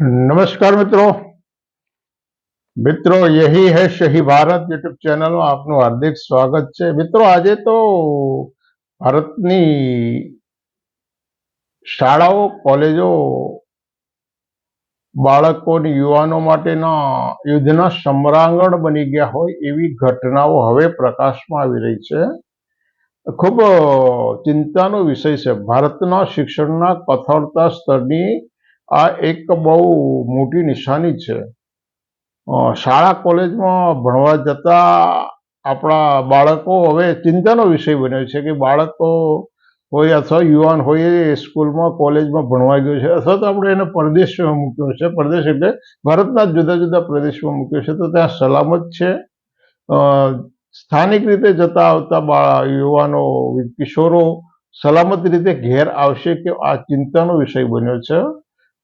નમસ્કાર મિત્રો. મિત્રો, યહી હૈ શહી ભારત યુટ્યુબ ચેનલમાં આપનું હાર્દિક સ્વાગત છે. મિત્રો, આજે તો ભારતની શાળાઓ, કોલેજો, બાળકોની, યુવાનો માટેના યુદ્ધના સમરાંગણ બની ગયા હોય એવી ઘટનાઓ હવે પ્રકાશમાં આવી રહી છે. ખૂબ ચિંતાનો વિષય છે. ભારતના શિક્ષણના કથળતા સ્તરની આ એક બહુ મોટી નિશાની છે. શાળા કોલેજમાં ભણવા જતા આપણા બાળકો હવે ચિંતાનો વિષય બન્યો છે કે બાળકો હોય અથવા યુવાન હોય એ સ્કૂલમાં, કોલેજમાં ભણવા ગયો છે અથવા તો આપણે એને પરદેશમાં મૂક્યો છે. પરદેશ એટલે ભારતના જુદા જુદા પ્રદેશમાં મૂક્યો છે. તો ત્યાં સલામત છે. સ્થાનિક રીતે જતા આવતા યુવાનો, કિશોરો સલામત રીતે ઘેર આવશે કે આ ચિંતાનો વિષય બન્યો છે.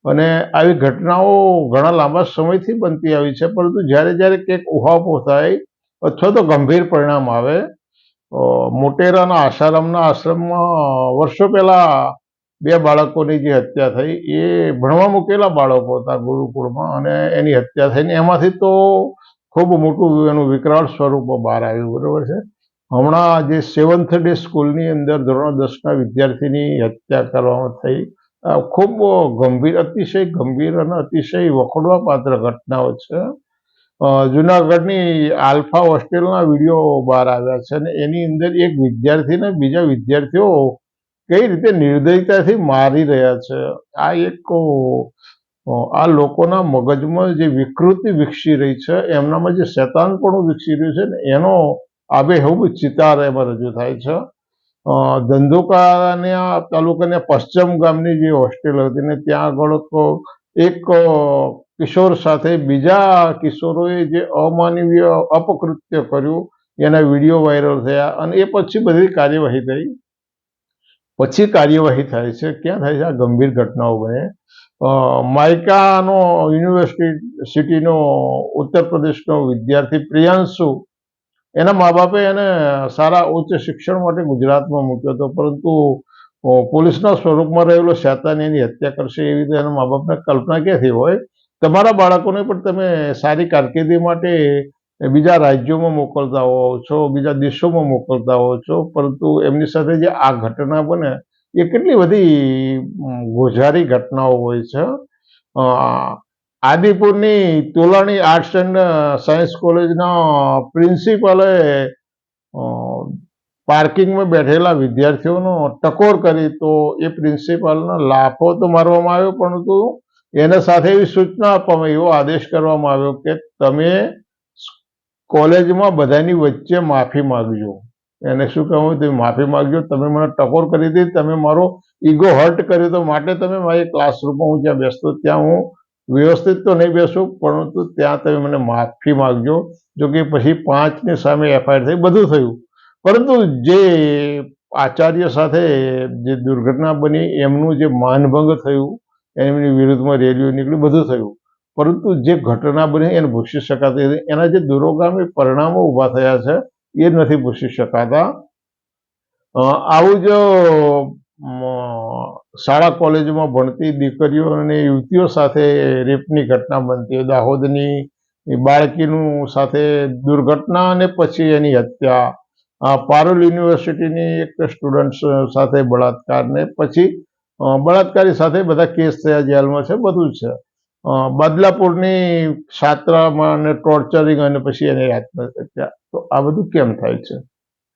અને આવી ઘટનાઓ ઘણા લાંબા સમયથી બનતી આવી છે, પરંતુ જ્યારે જ્યારે કંઈક ઉહાપો થાય અથવા તો ગંભીર પરિણામ આવે મોટેરાના આશારામના આશ્રમમાં વર્ષો પહેલાં બે બાળકોની જે હત્યા થઈ, એ ભણવા મૂકેલા બાળકો હતા ગુરુકુળમાં અને એની હત્યા થઈને એમાંથી તો ખૂબ મોટું એનું વિકરાળ સ્વરૂપ બહાર આવ્યું, બરાબર છે? હમણાં જે સેવન્થ ડે સ્કૂલની અંદર ધોરણ દસના વિદ્યાર્થીની હત્યા કરવામાં થઈ ખૂબ ગંભીર, અતિશય ગંભીર અને અતિશય વખોડવા પાત્ર ઘટનાઓ છે. જુનાગઢની આલ્ફા હોસ્ટેલના વીડિયો બહાર આવ્યા છે અને એની અંદર એક વિદ્યાર્થીને બીજા વિદ્યાર્થીઓ કઈ રીતે નિર્દયતાથી મારી રહ્યા છે. આ એક આ લોકોના મગજમાં જે વિકૃતિ વિકસી રહી છે, એમનામાં જે શેતાનપણું વિકસી રહ્યું છે ને એનો આબેહૂબ ચિતાર એમાં રજૂ થાય છે. ધંધુકાના તાલુકાના પશ્ચિમ ગામની જે હોસ્ટેલ હતી ને ત્યાં આગળ એક કિશોર સાથે બીજા કિશોરોએ જે અમાનવીય અપકૃત્ય કર્યું, એના વીડિયો વાયરલ થયા અને એ પછી બધી કાર્યવાહી થઈ. પછી કાર્યવાહી થાય છે. ક્યાં થાય છે? આ ગંભીર ઘટનાઓ બને. માયકાનો યુનિવર્સિટી સિટીનો ઉત્તર પ્રદેશનો વિદ્યાર્થી પ્રિયાંશુ એના મા બાપે એને સારા ઉચ્ચ શિક્ષણ માટે ગુજરાતમાં મૂક્યો હતો. પરંતુ પોલીસના સ્વરૂપમાં રહેલો શેતાન એની હત્યા કરશે એવી રીતે એના મા બાપને કલ્પના ક્યાંથી હોય? તમારા બાળકોને પણ તમે સારી કારકિર્દી માટે બીજા રાજ્યોમાં મોકલતા હોવ છો, બીજા દેશોમાં મોકલતા હોવ છો, પરંતુ એમની સાથે જે આ ઘટના બને, એ કેટલી બધી ગોઝારી ઘટનાઓ હોય છે? આદિપુરની તોલાણી આર્ટ્સ એન્ડ સાયન્સ કોલેજના પ્રિન્સિપાલે પાર્કિંગમાં બેઠેલા વિદ્યાર્થીઓનો ટકોર કરી તો એ પ્રિન્સિપાલનો લાફો તો મારવામાં આવ્યો, પરંતુ એના સાથે એવી સૂચના આપવામાં, એવો આદેશ કરવામાં આવ્યો કે તમે કોલેજમાં બધાની વચ્ચે માફી માંગજો. એને શું કહેવું તે માફી માંગજો, તમે મને ટકોર કરી હતી તમે મારો ઈગો હર્ટ કર્યો, તો માટે તમે મારી ક્લાસરૂમમાં હું જ્યાં બેસતો, ત્યાં હું વ્યવસ્થિત તો નહીં બેસું, પરંતુ ત્યાં તમે મને માફી માગજો. જો કે પછી પાંચની સામે એફઆઈઆર થઈ, બધું થયું. પરંતુ જે આચાર્ય સાથે જે દુર્ઘટના બની, એમનું જે માનભંગ થયું, એમની વિરુદ્ધમાં રેલીઓ નીકળી, બધું થયું. પરંતુ જે ઘટના બની, એને ભૂસી શકાતી નથી એના જે દુરોગામી પરિણામો ઊભા થયા છે, એ નથી ભૂસી શકાતા. આવું જો શાળા કોલેજમાં ભણતી દીકરીઓ અને યુવતીઓ સાથે રેપની ઘટના બનતી હોય, દાહોદની બાળકીનું સાથે દુર્ઘટના અને પછી એની હત્યા. પારુલ યુનિવર્સિટીની એક સ્ટુડન્ટ સાથે બળાત્કારને પછી બળાત્કારી સાથે બધા કેસ થયા જેલમાં છે, બધું છે. બદલાપુરની છાત્રામાં અને ટોર્ચરિંગ અને પછી એની આત્મહત્યા. તો આ બધું કેમ થાય છે?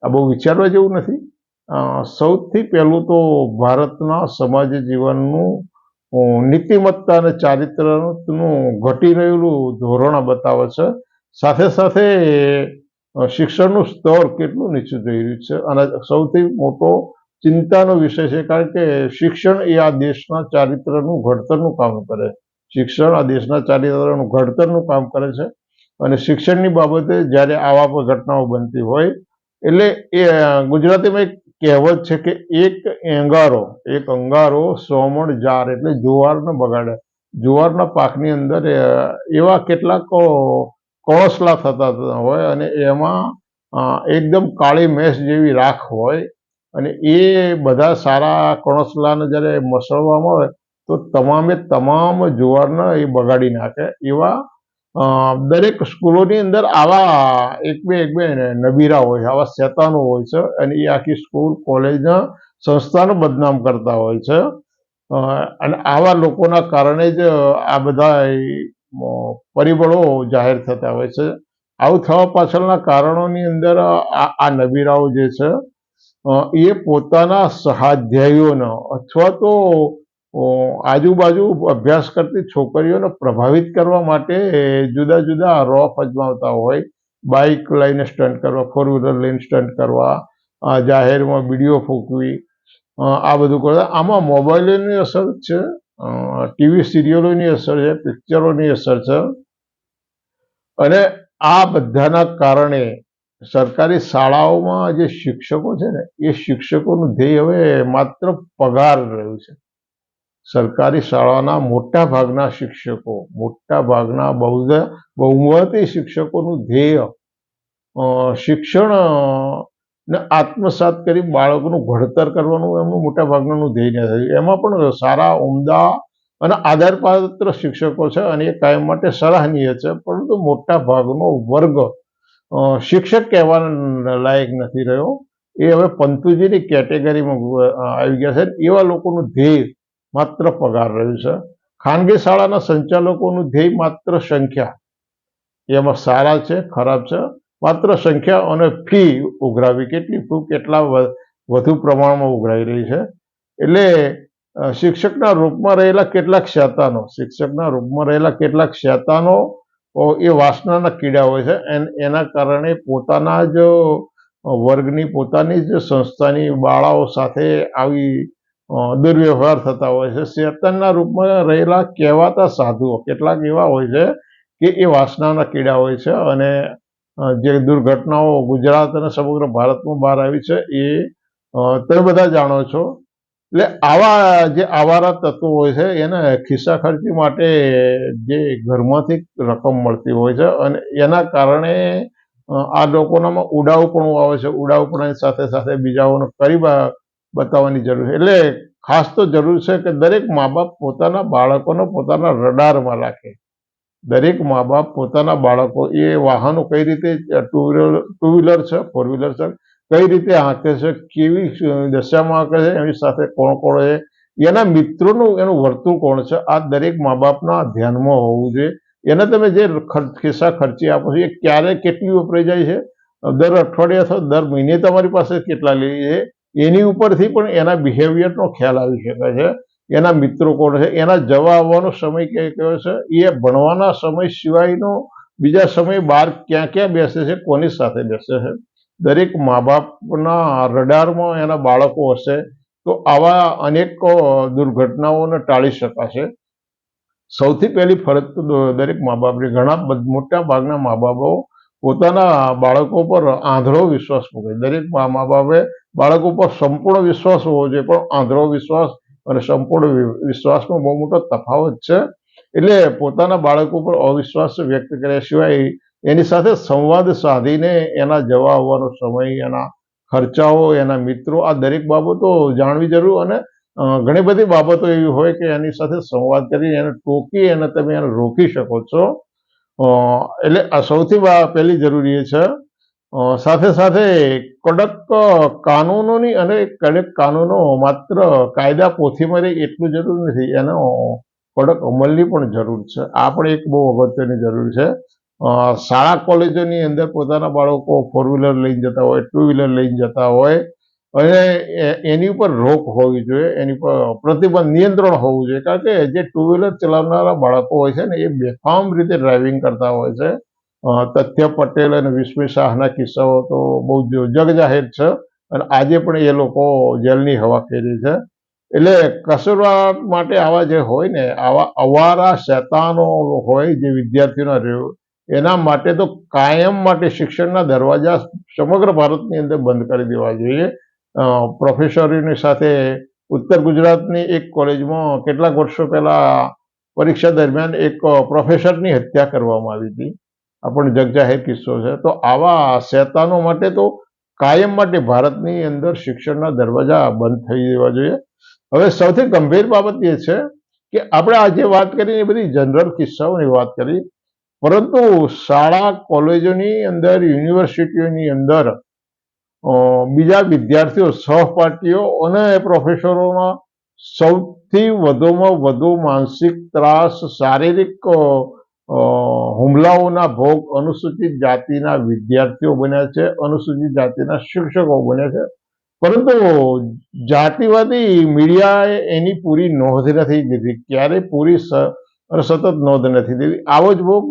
આ બહુ વિચારવા જેવું નથી? સૌથી પહેલું તો ભારતના સમાજ જીવનનું નીતિમત્તા અને ચારિત્રનું ઘટી રહેલું ધોરણ બતાવે છે. સાથે સાથે શિક્ષણનું સ્તર કેટલું નીચું જઈ રહ્યું છે અને સૌથી મોટો ચિંતાનો વિષય છે કારણ કે શિક્ષણ એ આ દેશના ચારિત્રનું ઘડતરનું કામ કરે. શિક્ષણ આ દેશના ચારિત્રનું ઘડતરનું કામ કરે છે અને શિક્ષણની બાબતે જ્યારે આવા કોઈ ઘટનાઓ બનતી હોય, એટલે એ ગુજરાતીમાં એક કહેવત છે કે એક એંગારો એક અંગારો સોમણ જાર એટલે જુવારને બગાડે. જુવારના પાકની અંદર એવા કેટલાક અ, કણસલા થતા હોય અને એમાં એકદમ કાળી મેષ જેવી રાખ હોય અને એ બધા સારા કણસલાને જ્યારે મસળવામાં આવે તો તમામે તમામ જુવારને એ બગાડી નાખે એવા દરેક સ્કૂલોની અંદર આવા એક બે એક બે નબીરા હોય છે, આવા શેતાનો હોય છે અને એ આખી સ્કૂલ કોલેજના સંસ્થાને બદનામ કરતા હોય છે. અને આવા લોકોના કારણે જ આ બધા પરિબળો જાહેર થતા હોય છે. આવું થવા પાછળના કારણોની અંદર આ નબીરાઓ જે છે એ પોતાના સહાધ્યાયીઓનો અથવા તો આજુબાજુ અભ્યાસ કરતી છોકરીઓને પ્રભાવિત કરવા માટે જુદા જુદા રોફ અજમાવતા હોય. બાઇક લઈને સ્ટન્ટ કરવા, ફોર વ્હીલર લઈને સ્ટન્ટ કરવા જાહેરમાં વીડિયો ફૂંકવી આ બધું કરતા આમાં મોબાઈલોની અસર છે ટીવી સિરિયલોની અસર છે, પિક્ચરોની અસર છે. અને આ બધાના કારણે સરકારી શાળાઓમાં જે શિક્ષકો છે ને, એ શિક્ષકોનું ધ્યેય હવે માત્ર પગાર રહ્યું છે. સરકારી શાળાના મોટા ભાગના શિક્ષકો મોટા ભાગના બહુ બહુમતી શિક્ષકોનું ધ્યેય શિક્ષણ ને આત્મસાત કરી બાળકોનું ઘડતર કરવાનું એમનું મોટા ભાગનાનું ધ્યેય નથી એમાં પણ સારા, ઉમદા અને આધારપાત્ર શિક્ષકો છે અને એ કાયમ માટે સરાહનીય છે, પરંતુ મોટા ભાગનો વર્ગ શિક્ષક કહેવાના લાયક નથી રહ્યો. એ હવે પંતુજીની કેટેગરીમાં આવી ગયા છે. એવા લોકોનું ધ્યેય માત્ર પગાર રહ્યું છે. ખાનગી શાળાના સંચાલકોનું ધ્યેય માત્ર સંખ્યા. એમાં સારા છે, ખરાબ છે. માત્ર સંખ્યા અને ફી ઉઘરાવી કેટલી? ફી કેટલા વધુ પ્રમાણમાં ઉઘરાઈ રહી છે? એટલે શિક્ષકના રૂપમાં રહેલા કેટલાક શેતાનો, શિક્ષકના રૂપમાં રહેલા કેટલાક શેતાનો એ વાસનાના કીડા હોય છે. એન- એના કારણે પોતાના જ વર્ગની, પોતાની જ સંસ્થાની બાળાઓ સાથે આવી દુર્વ્યવહાર થતા હોય છે. શેતાનના રૂપમાં રહેલા કહેવાતા સાધુઓ, કેટલાક એવા હોય છે કે એ વાસનાના કીડા હોય છે અને જે દુર્ઘટનાઓ ગુજરાત અને સમગ્ર ભારતમાં બહાર આવી છે એ તમે બધા જાણો છો. એટલે આવા જે આવારા તત્વો હોય છે એને ખિસ્સા ખર્ચી માટે જે ઘરમાંથી રકમ મળતી હોય છે અને એના કારણે આ લોકોનામાં ઉડાવપણું આવે છે. ઉડાવપણાની સાથે સાથે બીજાઓને કરી બતાવવાની જરૂર છે. એટલે ખાસ તો જરૂર છે કે દરેક મા બાપ પોતાના બાળકોનો પોતાના રડારમાં રાખે. દરેક મા બાપ પોતાના બાળકો, એ વાહનો કઈ રીતે, ટુ વ્હીલર ટુ વ્હીલર છે, ફોર વ્હીલર છે, કઈ રીતે હાંકે છે, કેવી દશામાં હાંકે છે, એની સાથે કોણ કોણ છે, એના મિત્રોનું એનું વર્તુળ કોણ છે, આ દરેક મા બાપના ધ્યાનમાં હોવું જોઈએ. એને તમે જે ખિસ્સા ખર્ચી આપો છો, એ ક્યારે કેટલી વપરાઈ જાય છે? દર અઠવાડિયે અથવા દર મહિને તમારી પાસે કેટલા લે છે? એની ઉપરથી પણ એના બિહેવિયરનો ખ્યાલ આવી શકે છે. એના મિત્રો કોણ છે? એના જવા આવવાનો સમય કયો કયો છે? એ ભણવાના સમય સિવાયનો બીજા સમય બહાર ક્યાં ક્યાં બેસે છે? કોની સાથે બેસે છે? દરેક મા બાપના રડારમાં એના બાળકો હશે તો આવા અનેક દુર્ઘટનાઓને ટાળી શકાશે. સૌથી પહેલી ફરજ તો દરેક મા બાપની ઘણા મોટા ભાગના મા બાપો પોતાના બાળકો પર આંધળો વિશ્વાસ મૂકે. દરેક મા બાપે બાળકો પર સંપૂર્ણ વિશ્વાસ હોવો જોઈએ, પણ આંધળો વિશ્વાસ અને સંપૂર્ણ વિશ્વાસમાં બહુ મોટો તફાવત છે. એટલે પોતાના બાળકો પર અવિશ્વાસ વ્યક્ત કર્યા સિવાય એની સાથે સંવાદ સાધીને એના જવા આવવાનો સમય, એના ખર્ચાઓ, એના મિત્રો, આ દરેક બાબતો જાણવી જરૂર અને ઘણી બધી બાબતો એવી હોય કે એની સાથે સંવાદ કરી એને ટોકી અને તમે એને રોકી શકો છો. એટલે આ સૌથી પહેલી જરૂરી છે સાથે સાથે કડક કાનૂનોની અને કડક કાનૂનો માત્ર કાયદા પોથીમાં રહે એટલું જરૂર નથી, એનો કડક અમલની પણ જરૂર છે. આ પણ એક બહુ અગત્યની જરૂર છે. શાળા કોલેજોની અંદર પોતાના બાળકો ફોર વ્હીલર લઈને જતા હોય ટુ વ્હીલર લઈને જતા હોય અને એની ઉપર રોક હોવી જોઈએ, એની પર પ્રતિબંધ નિયંત્રણ હોવું જોઈએ, કારણ કે જે ટુ વ્હીલર ચલાવનારા બાળકો હોય છે ને, એ બેફામ રીતે ડ્રાઇવિંગ કરતા હોય છે. તથ્ય પટેલ અને વિસ્મી શાહના કિસ્સાઓ તો બહુ જ જગજાહેર છે અને આજે પણ એ લોકો જેલની હવા ખેરી છે. એટલે કસૂરવાર માટે આવા જે હોય ને, આવા અવારા શેતાનો હોય જે વિદ્યાર્થીઓના રહ્યો, એના માટે તો કાયમ માટે શિક્ષણના દરવાજા સમગ્ર ભારતની અંદર બંધ કરી દેવા જોઈએ. પ્રોફેસરોની સાથે ઉત્તર ગુજરાતની એક કોલેજમાં કેટલાક વર્ષો પહેલા પરીક્ષા દરમિયાન એક પ્રોફેસરની હત્યા કરવામાં આવી હતી. આ પણ જગજાહેર કિસ્સો છે. તો આવા શેતાનો માટે તો કાયમ માટે ભારતની અંદર શિક્ષણના દરવાજા બંધ થઈ જવા જોઈએ. હવે સૌથી ગંભીર બાબત એ છે કે આપણે આજે વાત કરી એ બધી જનરલ કિસ્સાઓની વાત કરી. પરંતુ શાળા, કોલેજોની અંદર, યુનિવર્સિટીઓની અંદર બીજા વિદ્યાર્થીઓ સહપાઠીઓ અને પ્રોફેસરોમાં સૌથી વધુમાં વધુ માનસિક ત્રાસ, શારીરિક હુમલાઓના ભોગ અનુસૂચિત જાતિના વિદ્યાર્થીઓ બન્યા છે, અનુસૂચિત જાતિના શિક્ષકો બન્યા છે. પરંતુ જાતિવાદી મીડિયાએ એની પૂરી નોંધ નથી દીધી ક્યારે પૂરી સતત નોંધ નથી દીધી આવો જ ભોગ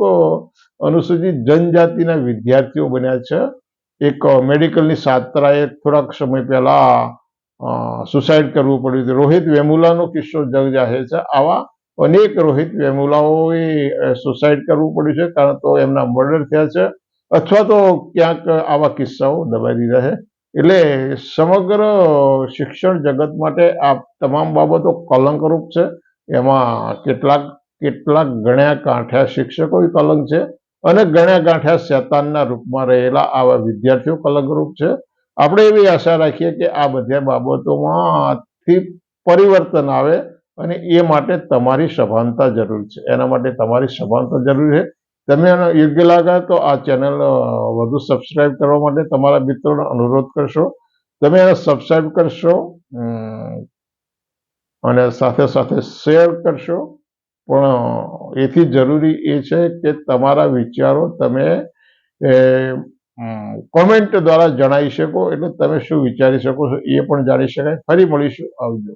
અનુસૂચિત જનજાતિના વિદ્યાર્થીઓ બન્યા છે. એક મેડિકલની સાત્રાએ થોડાક સમય પહેલા સુસાઇડ કરવું પડ્યું હતું. રોહિત વેમુલાનો કિસ્સો જગ જાહેર છે. આવા અનેક રોહિત વેમુલાઓએ સુસાઇડ કરવું પડ્યું છે. કારણ તો એમના મર્ડર થયા છે. અથવા તો ક્યાંક આવા કિસ્સાઓ દબાઈ દીધા એટલે સમગ્ર શિક્ષણ જગત માટે આ તમામ બાબતો કલંકરૂપ છે. એમાં કેટલાક કેટલાક ગણ્યા કાંઠ્યા શિક્ષકો કલંક છે. અને ગણ્યા ગાંઠ્યા શેતાનના રૂપમાં રહેલા આવા વિદ્યાર્થીઓ કલંકરૂપ છે. આપણે એવી આશા રાખીએ કે આ બધા બાબતોમાંથી પરિવર્તન આવે અને એ માટે તમારી સભાનતા જરૂર છે. એના માટે તમારી સભાનતા જરૂરી છે. તમે એને યોગ્ય લાગે તો આ ચેનલ વધુ સબસ્ક્રાઇબ કરવા માટે તમારા મિત્રોને અનુરોધ કરશો. તમે એને સબસ્ક્રાઇબ કરશો અને સાથે સાથે શેર કરશો. પણ એથી જરૂરી એ છે કે તમારા વિચારો તમે કોમેન્ટ દ્વારા જણાવી શકો, એટલે તમે શું વિચારી શકો છો એ પણ જાણી શકાય. ફરી મળીશું આવજો.